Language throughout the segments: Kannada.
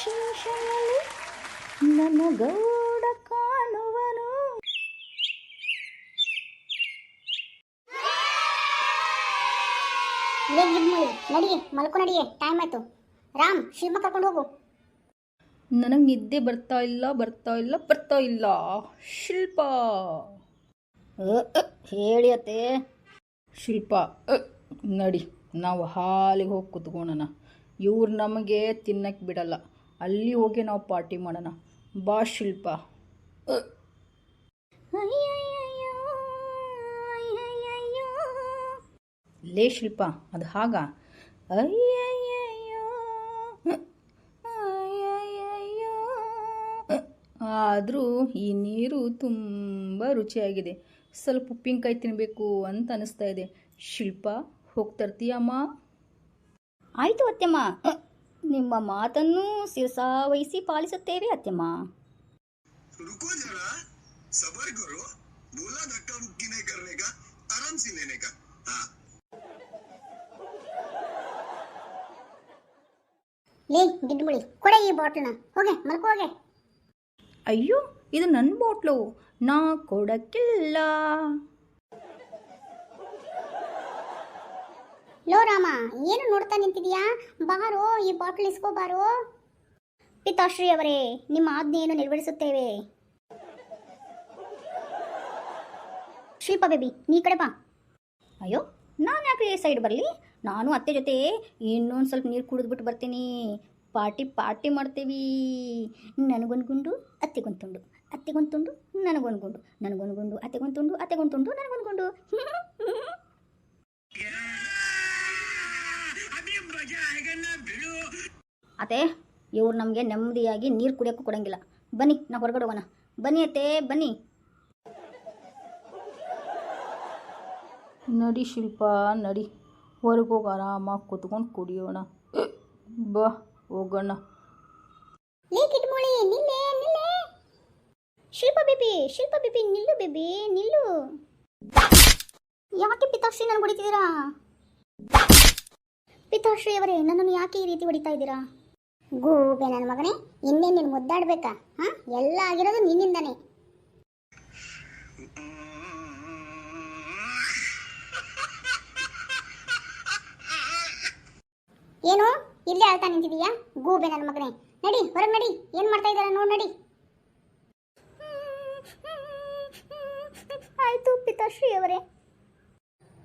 ಶೀಶೆಯಲ್ಲಿ ನನ್ನ ಗೌಡ ಕಾಣುವನು ನಡಿಗೆ ಮಲ್ಕೊ ನಡಿಗೆ ಟೈಮ್ ಆಯ್ತು. ರಾಮ್ ಶಿವಮ ಕರ್ಕೊಂಡು ಹೋಗು. ನನಗೆ ನಿದ್ದೆ ಬರ್ತಾ ಇಲ್ಲ ಬರ್ತಾ ಇಲ್ಲ ಬರ್ತಾ ಇಲ್ಲ. ಶಿಲ್ಪ. ಹೇಳಿಯತ್ತೆ ಶಿಲ್ಪ ನಡಿ ನಾವು ಹಾಲಿಗೆ ಹೋಗಿ ಕುತ್ಕೋಣ ಇವ್ರು ನಮಗೆ ತಿನ್ನಕ್ಕೆ ಬಿಡಲ್ಲ. ಅಲ್ಲಿ ಹೋಗಿ ನಾವು ಪಾರ್ಟಿ ಮಾಡೋಣ. ಬಾ ಶಿಲ್ಪ. ಲೇ ಶಿಲ್ಪ, ಅದು ಹಾಗ? ಆದರೂ ಈ ನೀರು ತುಂಬ ರುಚಿಯಾಗಿದೆ. ಸ್ವಲ್ಪ ಉಪ್ಪಿನಕಾಯಿ ತಿನ್ನಬೇಕು ಅಂತ ಅನಿಸ್ತಾ ಇದೆ. ಶಿಲ್ಪ ಹೋಗ್ತರ್ತೀಯಮ್ಮ ಆಯಿತು ಅತ್ತೆಮ್ಮ. ನಿಮ್ಮ ಮಾತನ್ನು ಶಿರಸಾವಹಿಸಿ ಪಾಲಿಸುತ್ತೇವೆ ಅತ್ತೆಮ್ಮ रुको जरा सबर करो बोला धक्का मुक्की नहीं करने का आराम से लेने का हाँ ಲೇ ಗಿಡ್ಮುಳಿ ಕೊಡೆ ಈ ಬಾಟ್ಲ್ನ ಹೋಗೆ ಮಲ್ಕೊ ಹೋಗೆ ಅಯ್ಯೋ ಇದು ನನ್ನ ಬಾಟ್ಲು ನಾ ಕೊಡಕ್ಕಿಲ್ಲ ಲೋ ರಾಮ, ಏನು ನೋಡ್ತಾ ನಿಂತಿದ್ಯಾ? ಬಾರೋ, ಈ ಬಾಟ್ಲ್ ಇಸ್ಕೋ ಬಾರೋ. ಪಿತಾಶ್ರೀ ಅವರೇ, ನಿಮ್ಮ ಆಜ್ಞೆಯನ್ನು ನಿರ್ವಹಿಸುತ್ತೇವೆ ಶಿಲ್ಪ ಬೇಬಿ, ನೀ ಈ ಕಡೆ ಬಾ. ಅಯ್ಯೋ, ನಾನು ಯಾಕೆ ಸೈಡ್ ಬರಲಿ? ನಾನು ಅತ್ತೆ ಜೊತೆ ಇನ್ನೊಂದು ಸ್ವಲ್ಪ ನೀರು ಕುಡಿದ್ಬಿಟ್ಟು ಬರ್ತೀನಿ. ಪಾರ್ಟಿ ಪಾರ್ಟಿ ಮಾಡ್ತೀವಿ. ನನಗೊಂದು ಗುಂಡು, ಅತ್ತೆಗೊಂದು ತುಂಡು. ಅತ್ತೆಗೊಂದು ತುಂಡು, ನನಗೊಂದು ಗುಂಡು. ನನಗೊಂದು ಗುಂಡು, ಅತ್ತೆಗೊಂದು ತುಂಡು ಅತ್ತೆಗೊಂದು ತುಂಡು, ನನಗೊಂದು ಗುಂಡು. ಅತ್ತೆ ಇವ್ರು ನಮಗೆ ನೆಮ್ಮದಿಯಾಗಿ ನೀರು ಕುಡಿಯೋಕ್ಕೂ ಕೊಡಂಗಿಲ್ಲ. ಬನ್ನಿ ನಾ ಹೊರಗಡೆ ಹೋಗೋಣ. ಬನ್ನಿ ಅತ್ತೆ ಬನ್ನಿ. ನಡಿ ಶಿಲ್ಪ ನಡಿ. ಹೊರಗೆ ಹೋಗಿ ಆರಾಮಾಗಿ ಕೂತ್ಕೊಂಡು ಕುಡಿಯೋಣ. ಬಾ ಹೋಗೋಣ. ಶಿಲ್ಪ ಬಿಬಿ ಶಿಲ್ಪ ಬಿಬಿ ನಿಲ್ಲು ಬಿಬಿ ನಿಲ್ಲು. ಯಾಕೆ ಪಿತಾಶ್ರೀ ನಾನು ಹೊಡಿತಿದ್ದೀರಾ? ಪಿತಾಶ್ರೀ ಅವರೇ ನನ್ನನ್ನು ಯಾಕೆ ಈ ರೀತಿ ಹೊಡಿತಾ ಇದ್ದೀರಾ? ಗೂಬೆ ನನ್ನ ಮಗನೇ ಇನ್ನೇನು ನೀನು ಮುದ್ದಾಡ್ಬೇಕಾ? ಹಾ? ಎಲ್ಲ ಆಗಿರೋದು ನಿನ್ನಿಂದನೇ. ಏನು? ಇಲ್ಲೇ ಅಳ್ತಾ ನಿಂತಿದೀಯಾ? ಗೂಬೆ ನನ್ನ ಮಗನೇ. ನಡಿ ಹೊರಗೆ ನಡಿ. ಏನ್ ಮಾಡ್ತಾ ಇದ್ದಾರ ನೋಡ್ ನಡಿ. ಆಯ್ತು ಪಿತಾಶ್ರೀ ಅವರೇ.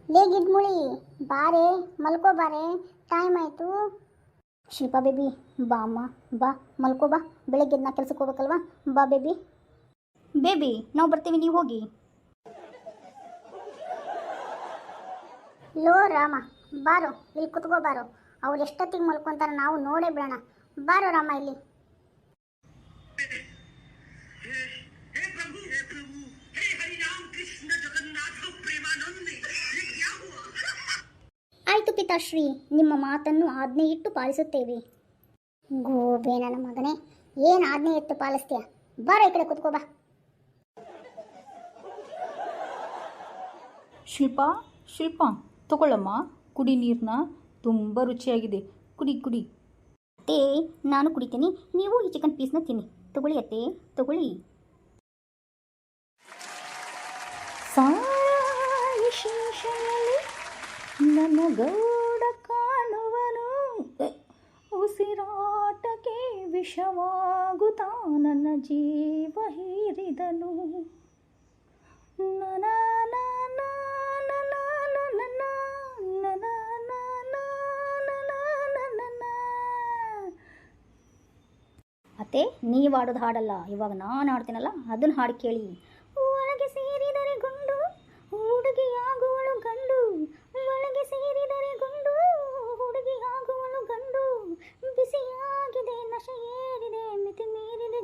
ಲೇ ಗಿಡ್ಮುಳಿ ಬಾರೆ ಮಲ್ಕೋ ಬಾರೆ. ಟೈಮ್ ಆಯ್ತು. ಶಿಲ್ಪಾ ಬೇಬಿ, ಬಾ ಅಮ್ಮ, ಬಾ. ಮಲ್ಕೋ, ಬಾ. ಬೆಳಗ್ಗೆ ನಾ ಕೆಲ್ಸಕ್ಕೆ ಹೋಗ್ಬೇಕಲ್ವಾ? ಬಾ ಬೇಬಿ. ಬೇಬಿ, ನಾವು ಬರ್ತೀವಿ, ನೀವು ಹೋಗಿ. ಲೋ ರಾಮ, ಬಾರೋ, ಇಲ್ಲಿ ಕುತ್ಕೋ, ಬಾರೋ. ಅವ್ರು ಎಷ್ಟೊತ್ತಿಗೆ ಮಲ್ಕೊಂತಾರ ನಾವು ನೋಡೇ ಬಿಡೋಣ. ಬಾರೋ ರಾಮ ಇಲ್ಲಿ. ಆಯ್ತು ಶ್ರೀ ನಿಮ್ಮ ಮಾತನ್ನು ಆಜ್ಞೆ ಇಟ್ಟು ಪಾಲಿಸುತ್ತೇವೆ. ಗೋಬೆ ನನ್ನ ಮಗನೇ ಏನು ಆಜ್ಞೆ ಇಟ್ಟು ಪಾಲಿಸ್ತೀಯ? ಬಾರೋ ಈ ಕಡೆ ಕುತ್ಕೋ ಬಾ. ಶಿಲ್ಪಾ ಶಿಲ್ಪ ತಗೊಳ್ಳಮ್ಮ. ಕುಡಿ ನೀರನ್ನ ತುಂಬ ರುಚಿಯಾಗಿದೆ. ಕುಡಿ ಕುಡಿ. ಅತ್ತೆ ನಾನು ಕುಡಿತೀನಿ. ನೀವು ಈ ಚಿಕನ್ ಪೀಸ್ನ ತಿನ್ನಿ. ತಗೊಳ್ಳಿ ಅತ್ತೆ ತಗೊಳ್ಳಿ. ಸಾಯಿ ಶೀಶೆಯಲ್ಲಿ ನನ್ನ ಗೌಡ ಕಾಣುವನು ಉಸಿರಾಟಕ್ಕೆ ವಿಷವಾಗುತ್ತಾ ನನ್ನ ಜೀವ ಹೀರಿದನು ಅತ್ತೆ ನೀವು ಹಾಡೋದು ಹಾಡಲ್ಲ ಇವಾಗ ನಾನು ಹಾಡ್ತೀನಲ್ಲ ಅದನ್ನ ಹಾಡು ಕೇಳಿ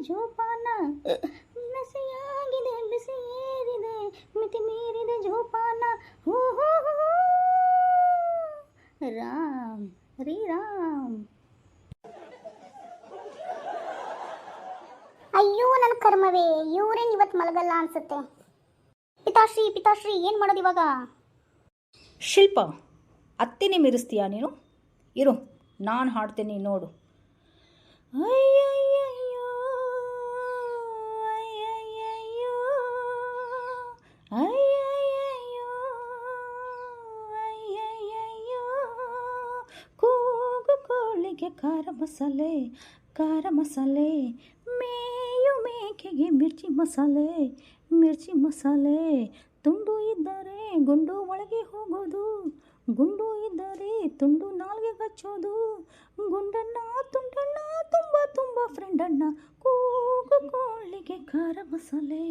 ಜೋಪಾನ. ಬಿಸಿಯಾಗಿದೆ ಬಿಸಿ ಏರಿದೆ ಮಿತಿ ಮೀರಿದೆ ಜೋಪಾನ. ಹೋ ಹೋ ಹೋ. ರಾಮ್ ರೀ ರಾಮ್. ಅಯ್ಯೋ ನನ್ನ ಕರ್ಮವೇ ಇವರೇನು ಇವತ್ತು ಮಲಗಲ್ಲ ಅನ್ಸುತ್ತೆ. ಪಿತಾಶ್ರೀ ಪಿತಾಶ್ರೀ ಏನು ಮಾಡೋದು ಇವಾಗ? ಶಿಲ್ಪ ಅತ್ತೆನೇ ಮೆರೆಸ್ತೀಯಾ ನೀನು? ಇರು ನಾನು ಹಾಡ್ತೀನಿ ನೋಡು. ಅಯ್ಯಯ್ಯಯ್ಯೋ ಕೂಗು ಕೋಳಿಗೆ ಖಾರ ಮಸಾಲೆ ಖಾರ ಮಸಾಲೆ. ಮೇಯು ಮೇಕೆಗೆ ಮಿರ್ಚಿ ಮಸಾಲೆ ಮಿರ್ಚಿ ಮಸಾಲೆ. ತುಂಡು ಇದ್ದರೆ ಗುಂಡು ಒಳಗೆ ಹೋಗೋದು, ಗುಂಡು ಇದ್ದರೆ ತುಂಡು ನಾಲ್ಗೆ ಕಚ್ಚೋದು ಗುಂಡಣ್ಣ ತುಂಡಣ್ಣ ತುಂಬ ತುಂಬ ಫ್ರೆಂಡಣ್ಣ ಕೂಗು ಕೋಳಿಗೆ ಖಾರ ಮಸಾಲೆ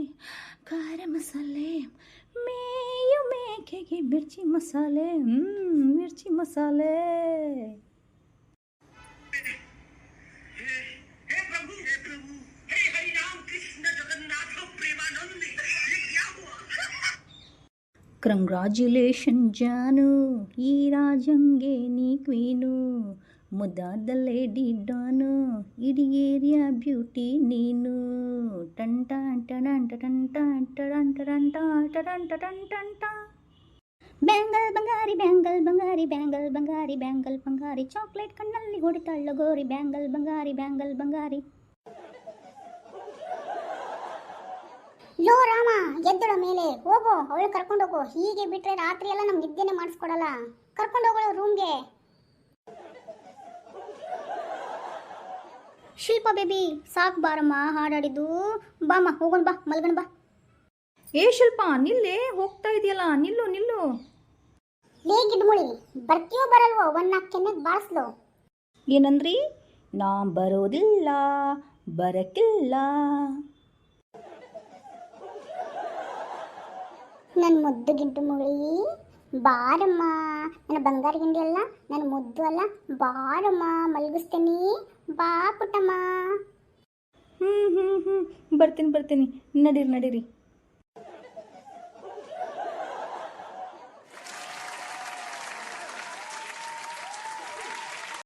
ಖಾರ ಮಸಾಲೆ. देखेगी మిర్చి మసాలే మిర్చి మసాలే కంగ్రాచులేషన్ జాను ఈ రాజంగే నీ క్వీను ముదాద లేడీ డాను ఇడి ఏరియా బ్యూటీ నేను టంట అంటడంట టంట అంటడంట టంట అంటడంట టంట ಬ್ಯಾಂಗಲ್ ಬಂಗಾರಿ ಬ್ಯಾಂಗಲ್ ಬಂಗಾರಿ ಬ್ಯಾಂಗಲ್ ಬಂಗಾರಿ ಬ್ಯಾಂಗಲ್ ಬಂಗಾರಿ ಚಾಕ್ಲೇಟ್ ಕಣ್ಣಲ್ಲಿ ಹೊಡಿತಾಳ ಗೋರಿ. ಬ್ಯಾಂಗಲ್ ಬಂಗಾರಿ ಬ್ಯಾಂಗಲ್ ಬಂಗಾರಿ ಲೋ ರಾಮ ಎದ್ದಳ ಮೇಲೆ. ಹೋಗೋ ಅವಳು ಕರ್ಕೊಂಡು ಹೋಗೋ. ಹೀಗೆ ಬಿಟ್ರೆ ರಾತ್ರಿ ಎಲ್ಲ ನಮ್ಗೆ ನಿದ್ದೆನೆ ಮಾಡಿಸ್ಕೊಡಲ್ಲ. ಕರ್ಕೊಂಡು ಹೋಗೋಳು ರೂಮ್ಗೆ ಶಿಲ್ಪ ಬೇಬಿ ಸಾಕು ಬಾರಮ್ಮ ಹಾಡಾಡಿದ್ದು. ಬಾಮ್ಮ ಹೋಗೋಣ ಬಾ ಮಲ್ಗಣ ಬಾ. ಏ ಶಿಲ್ಪ ನಿಲ್ಲೇ ಹೋಗ್ತಾ ಇದೆಯಲ್ಲ ನಿಲ್ಲು ನಿಲ್ಲು. ಲೇ ಗಿಡ್ಮುಳಿ ಬರ್ತೀಯೋ ಬರಲ್ವೋ? ನಾಲ್ಕು ಕೆನ್ನೆಗೆ ಬಾರಿಸ್ಲು ಏನಂದ್ರಿ? ನಾ ಬರೋದಿಲ್ಲ ಬರಕಿಲ್ಲ. ನನ್ನ ಮುದ್ದು ಗಿಡ್ಡು ಮುಳಿ ಬಾರಮ್ಮ. ನನ್ನ ಬಂಗಾರ ಗಿಂಡಿ ಅಲ್ಲ ನನ್ನ ಮುದ್ದು ಅಲ್ಲ ಬಾರಮ್ಮ. ಮಲಗಿಸ್ತೇನಿ ಬಾ ಪುಟ್ಟಮ್ಮ. ಹ್ಞೂ ಹ್ಞೂ ಹ್ಞೂ ಬರ್ತೀನಿ ಬರ್ತೀನಿ. ನಡೀರಿ ನಡೀರಿ.